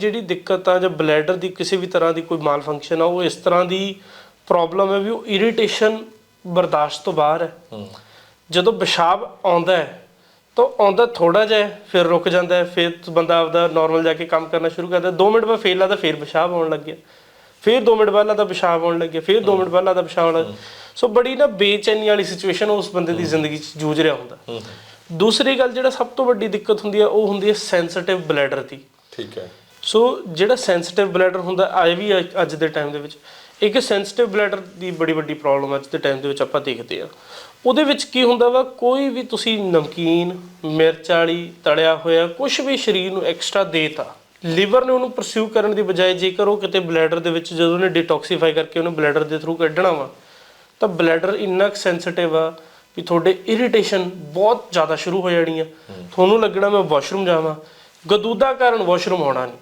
ਜਿਹੜੀ ਦਿੱਕਤ ਆ ਜਾਂ ਬਲੈਡਰ ਦੀ ਕਿਸੇ ਵੀ ਤਰ੍ਹਾਂ ਦੀ ਕੋਈ ਮਾਲ ਫੰਕਸ਼ਨ ਆ ਉਹ ਇਸ ਤਰ੍ਹਾਂ ਦੀ ਪ੍ਰੋਬਲਮ ਹੈ ਵੀ ਉਹ ਇਰੀਟੇਸ਼ਨ ਬਰਦਾਸ਼ਤ ਤੋਂ ਬਾਹਰ ਹੈ। ਜਦੋਂ ਪਿਸ਼ਾਬ ਆਉਂਦਾ ਹੈ ਤਾਂ ਆਉਂਦਾ ਥੋੜਾ ਜਿਹਾ ਫਿਰ ਰੁਕ ਜਾਂਦਾ ਹੈ ਫਿਰ ਬੰਦਾ ਆਪਦਾ ਨਾਰਮਲ ਜਾ ਕੇ ਕੰਮ ਕਰਨਾ ਸ਼ੁਰੂ ਕਰਦਾ 2 ਮਿੰਟ ਬਾਅਦ ਫੇਰ ਲੱਗਦਾ ਫਿਰ ਪਿਸ਼ਾਬ ਆਉਣ ਲੱਗ ਗਿਆ ਫਿਰ 2 ਮਿੰਟ ਬਾਅਦ ਲੱਗਦਾ ਪਿਸ਼ਾਬ ਆਉਣ ਲੱਗਿਆ ਫਿਰ 2 ਮਿੰਟ ਬਾਅਦ ਲੱਗਦਾ ਪਿਸ਼ਾਬ ਆਉਣ ਲੱਗ ਸੋ ਬੜੀ ਨਾ ਬੇਚੈਨੀ ਵਾਲੀ ਸਿਚੁਏਸ਼ਨ ਉਸ ਬੰਦੇ ਦੀ ਜ਼ਿੰਦਗੀ 'ਚ ਜੂਝ ਰਿਹਾ ਹੁੰਦਾ। ਦੂਸਰੀ ਗੱਲ ਜਿਹੜਾ ਸਭ ਤੋਂ ਵੱਡੀ ਦਿੱਕਤ ਹੁੰਦੀ ਹੈ ਉਹ ਹੁੰਦੀ ਹੈ ਸੈਂਸਿਟਿਵ ਬਲੈਡਰ ਦੀ। ਠੀਕ ਹੈ। ਸੋ ਜਿਹੜਾ ਸੈਂਸਿਟਿਵ ਬਲੈਡਰ ਹੁੰਦਾ ਆਏ ਵੀ ਅੱਜ- ਦੇ ਟਾਈਮ ਦੇ ਵਿੱਚ ਇੱਕ ਸੈਂਸਿਟਿਵ ਬਲੈਡਰ ਦੀ ਬੜੀ ਵੱਡੀ ਪ੍ਰੋਬਲਮ ਅੱਜ ਦੇ ਟਾਈਮ ਦੇ ਵਿੱਚ ਆਪਾਂ ਦੇਖਦੇ ਆ। ਉਹਦੇ ਵਿੱਚ ਕੀ ਹੁੰਦਾ ਵਾ ਕੋਈ ਵੀ ਤੁਸੀਂ ਨਮਕੀਨ ਮਿਰਚ ਵਾਲੀ ਤਲਿਆ ਹੋਇਆ ਕੁਝ ਵੀ ਸਰੀਰ ਨੂੰ ਐਕਸਟਰਾ ਦੇਤਾ ਲਿਵਰ ਨੇ ਉਹਨੂੰ ਪਰਸਿਊ ਕਰਨ ਦੀ ਬਜਾਏ ਜੇਕਰ ਉਹ ਕਿਤੇ ਬਲੈਡਰ ਦੇ ਵਿੱਚ ਜਦੋਂ ਉਹਨੇ ਡਿਟੌਕਸੀਫਾਈ ਕਰਕੇ ਉਹਨੂੰ ਬਲੈਡਰ ਦੇ ਥਰੂ ਕੱਢਣਾ ਵਾ ਤਾਂ ਬਲੈਡਰ ਇੰਨਾ ਸੈਂਸਿਟਿਵ ਆ ਵੀ ਤੁਹਾਡੇ ਇਰੀਟੇਸ਼ਨ ਬਹੁਤ ਜ਼ਿਆਦਾ ਸ਼ੁਰੂ ਹੋ ਜਾਣੀ ਆ। ਤੁਹਾਨੂੰ ਲੱਗਣਾ ਮੈਂ ਵਾਸ਼ਰੂਮ ਜਾਵਾਂ। ਗਦੂਦਾ ਕਾਰਨ ਵਾਸ਼ਰੂਮ ਆਉਣਾ ਨਹੀਂ